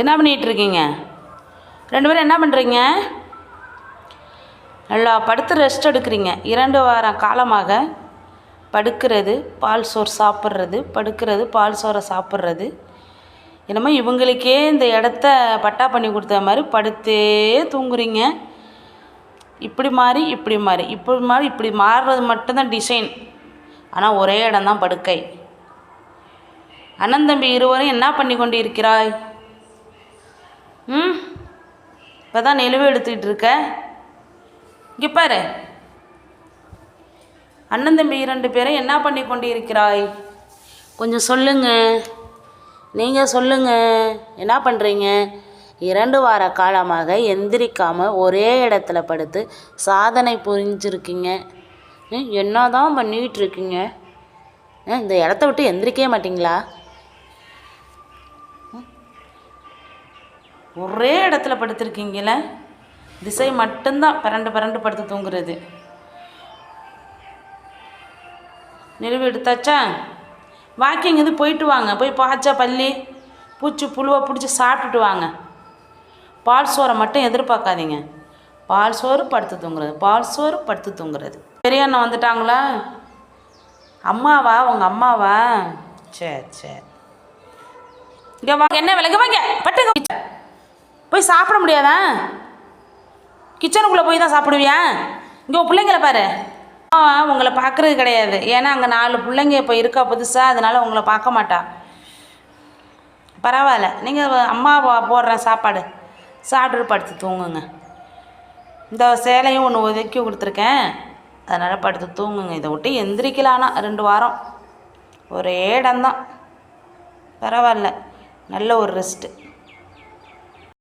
என்ன பண்ணிகிட்ருக்கீங்க? ரெண்டு பேரும் என்ன பண்ணுறீங்க நல்லா படுத்து ரெஸ்ட் எடுக்கிறீங்க. இரண்டு வாரம் காலமாக படுக்கிறது பால் சோறு சாப்பிட்றது படுக்கிறது பால் சோறை சாப்பிட்றது. என்னமோ இவங்களுக்கே இந்த இடத்த பட்டா பண்ணி கொடுத்த மாதிரி படுத்தே தூங்குறீங்க. இப்படி மாறி இப்படி மாறி. இப்படி மாறி இப்படி மாறுறது மட்டும்தான் டிசைன் ஆனால் ஒரே இடம்தான் படுக்கை. அண்ணன் தம்பி இருவரும் என்ன பண்ணி கொண்டு இருக்கிறாய் இப்போ தான் நிலவு எடுத்துக்கிட்டு இருக்க. இங்கே பாரு. அண்ணன் தம்பி இரண்டு பேரும் என்ன பண்ணி கொண்டு இருக்கிறாய் கொஞ்சம் சொல்லுங்க. நீங்கள் சொல்லுங்க. என்ன பண்ணுறீங்க இரண்டு வார காலமாக எந்திரிக்காமல் ஒரே இடத்துல படுத்து சாதனை புரிஞ்சிருக்கீங்க. ம், என்னதான் பண்ணிகிட்ருக்கீங்க இந்த இடத்த விட்டு எந்திரிக்கவே மாட்டிங்களா? ஒரே இடத்துல படுத்திருக்கீங்களே திசை மட்டும்தான் பரண்டு பரண்டு படுத்து தூங்குறது. நிறுவி எடுத்தாச்சா? வாக்கிங் இது போயிட்டு வாங்க. போய் பாய்ச்சா பள்ளி பூச்சி புழுவை பிடிச்சி சாப்பிட்டுட்டு வாங்க. பால் சோறை மட்டும் எதிர்பார்க்காதீங்க. பால் சோறு படுத்து தூங்குறது. பால் சோறு படுத்து தூங்குறது. பெரிய அண்ணன் வந்துட்டாங்களா? அம்மாவா? உங்கள் அம்மாவா? சரி சரி இங்கே வாங்க என்ன விலைக்கு வாங்க? பட்டுங்க. போய் சாப்பிட முடியாதா? கிச்சனுக்குள்ளே போய் தான் சாப்பிடுவியா? இங்கே பிள்ளைங்கள பாரு. உங்களை பார்க்குறது கிடையாது. ஏன்னா அங்கே நாலு பிள்ளைங்க இப்போ இருக்கா புதுசாக அதனால் உங்களை பார்க்க மாட்டா. பரவாயில்ல. நீங்கள் அம்மா போடுற போடுறேன் சாப்பாடு. சாப்பிட்டு படுத்து தூங்குங்க. இந்த சேலையும் ஒன்று ஒதுக்கி கொடுத்துருக்கேன். அதனால் படுத்து தூங்குங்க. இதை விட்டு எந்திரிக்கலானா ரெண்டு வாரம். ஒரே இடம்தான். பரவாயில்ல. நல்ல ஒரு ரெஸ்ட்டு